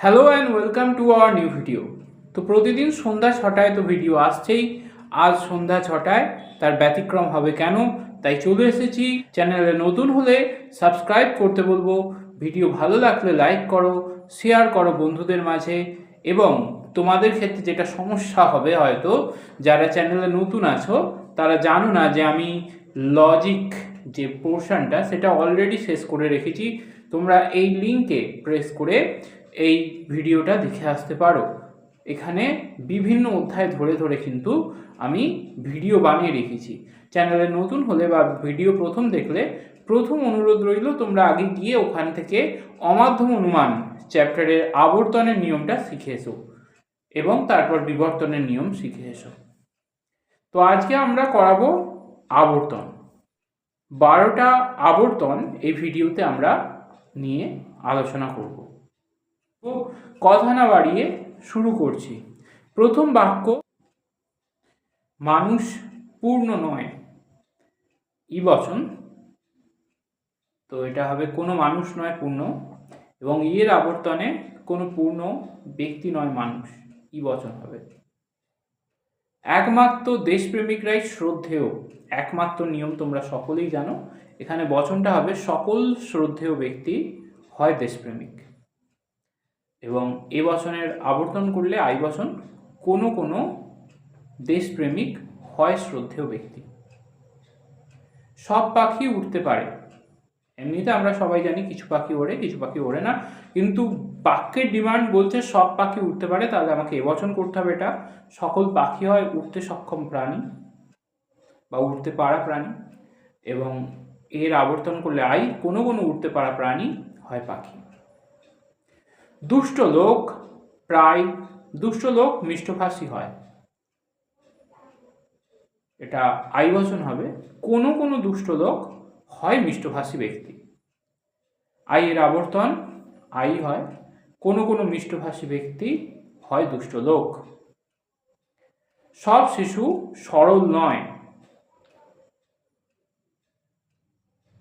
Hello and welcome to our new video তো প্রতিদিন সন্ধ্যা ছটায় তো ভিডিও আসছেই। আজ সন্ধ্যা ছটায়, তার ব্যতিক্রম হবে কেন? তাই চলে এসেছি চ্যানেলে নতুন হলে সাবস্ক্রাইব করতে বলব। ভিডিও ভালো লাগলে লাইক করো শেয়ার করো বন্ধুদের মাঝে। এবং তোমাদের ক্ষেত্রে যেটা সমস্যা হবে হয়তো, যারা চ্যানেলে নতুন আছো, তারা জানো না যে আমি লজিক যে পোর্শনটা সেটা অলরেডি শেষ করে রেখেছি। তোমরা এই লিঙ্কে প্রেস করে এই ভিডিওটা দেখে আসতে পারো। এখানে বিভিন্ন অধ্যায় ধরে ধরে কিন্তু আমি ভিডিও বানিয়ে রেখেছি। চ্যানেলে নতুন হলে বা ভিডিও প্রথম দেখলে প্রথম অনুরোধ রইল, তোমরা আগে গিয়ে ওখান থেকে অমাধ্যম অনুমান চ্যাপ্টারের আবর্তনের নিয়মটা শিখে এসো এবং তারপর বিবর্তনের নিয়ম শিখে এসো। তো আজকে আমরা করাবো আবর্তন। বারোটা আবর্তন এই ভিডিওতে আমরা নিয়ে আলোচনা করব। কথা না বাড়িয়ে শুরু করছি। প্রথম বাক্য, মানুষ পূর্ণ নয়। ই বচন। তো এটা হবে কোনো মানুষ নয় পূর্ণ এবং ইয়ের আবর্তনে কোনো পূর্ণ ব্যক্তি নয় মানুষ। ই বচন হবে। একমাত্র দেশপ্রেমিকরাই শ্রদ্ধেয়, একমাত্র নিয়ম তোমরা সকলেই জানো। এখানে বচনটা হবে, সকল শ্রদ্ধেয় ব্যক্তি হয় দেশপ্রেমিক। এবং এ বচনের আবর্তন করলে আই বচন কোনো কোনো দেশপ্রেমিক হয় শ্রদ্ধেয় ব্যক্তি। সব পাখি উঠতে পারে। এমনিতে আমরা সবাই জানি কিছু পাখি ওড়ে, কিছু পাখি ওড়ে না। কিন্তু বাক্যের ডিমান্ড বলছে সব পাখি উঠতে পারে, তাহলে আমাকে এবচন করতে হবে এটা। সকল পাখি হয় উঠতে সক্ষম প্রাণী বা উঠতে পারা প্রাণী এবং এর আবর্তন করলে আই কোনো কোনো উঠতে পারা প্রাণী হয় পাখি। দুষ্ট লোক প্রায় দুষ্ট লোক মিষ্টভাষী হয়। এটা আই বচন হবে, কোনো কোনো দুষ্ট লোক হয় মিষ্টভাষী ব্যক্তি। আই এর আবর্তন আই হয়, কোনো কোনো মিষ্টভাষী ব্যক্তি হয় দুষ্ট লোক। সব শিশু সরল নয়।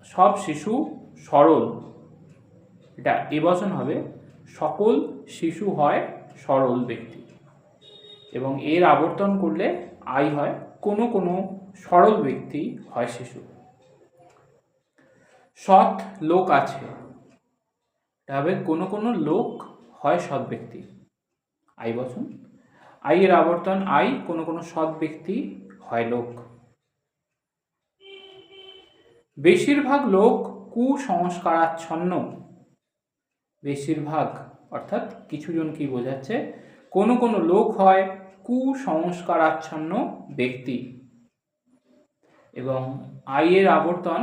সব শিশু সরল। এটা এবচন হবে সকল শিশু হয় সরল ব্যক্তি। এবং এর আবর্তন করলে আই হয় কোনো কোনো সরল ব্যক্তি হয় শিশু। সৎ লোক আছে। হবে কোনো কোনো লোক হয় সৎ ব্যক্তি। আই বচন আই এর আবর্তন আই কোনো কোনো সৎ ব্যক্তি হয় লোক। বেশিরভাগ লোক কুসংস্কারাচ্ছন্ন। বেশিরভাগ, অর্থাৎ কিছুজন কি বোঝাচ্ছে, কোনো কোনো লোক হয় কুসংস্কারাচ্ছন্ন ব্যক্তি। এবং আই এর আবর্তন,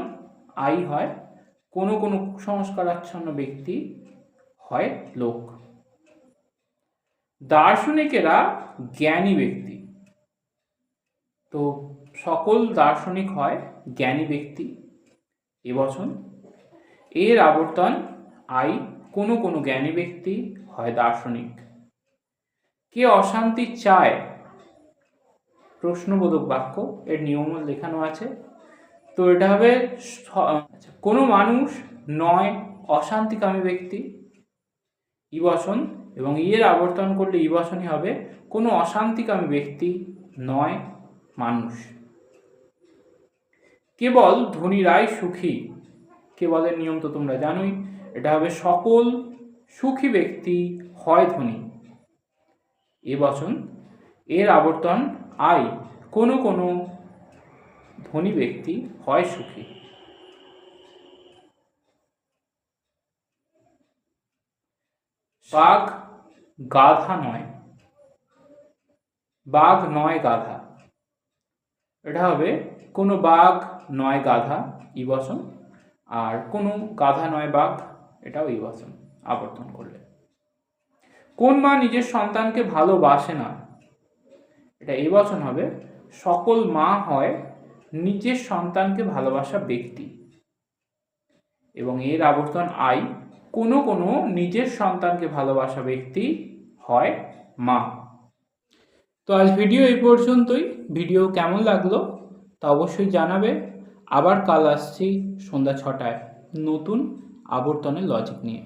আই হয় কোনো কোনো কুসংস্কারাচ্ছন্ন ব্যক্তি হয় লোক। দার্শনিকেরা জ্ঞানী ব্যক্তি। তো সকল দার্শনিক হয় জ্ঞানী ব্যক্তি। এবছর এর আবর্তন আই কোনো কোনো জ্ঞানী ব্যক্তি হয় দার্শনিক। কে অশান্তি চায়? প্রশ্নবোধক বাক্য এর নিয়ম লেখানো আছে। তো এটা হবে আচ্ছা, কোনো মানুষ নয় অশান্তিকামী ব্যক্তি ইবসন এবং ইয়ের আবর্তন করলে ইবসনই হবে কোনো অশান্তিকামী ব্যক্তি নয় মানুষ। কেবল ধনীরাই সুখী। কেবলের নিয়ম তো তোমরা জানোই। এটা হবে সকল সুখী ব্যক্তি হয় ধনী। এ বচন, এর আবর্তন আই কোনো কোনো ধনী ব্যক্তি হয় সুখী। বাঘ গাধা নয়। বাঘ নয় গাধা। এটা হবে কোনো বাঘ নয় গাধা ইবসন আর কোনো গাধা নয় বাঘ। এটাও ইবসন আবর্তন করলে। কোন মা নিজের সন্তানকে ভালোবাসে না? এটা এবচন হবে, সকল মা হয় নিজের সন্তানকে ভালোবাসা ব্যক্তি। এবং এর আবর্তন আই, কোনো কোনো নিজের সন্তানকে ভালোবাসা ব্যক্তি হয় মা। তো আজ ভিডিও এই পর্যন্তই। ভিডিও কেমন লাগল তা অবশ্যই জানাবে। আবার কাল আসছি সন্ধ্যা ছটায় নতুন আবর্তনের লজিক নিয়ে।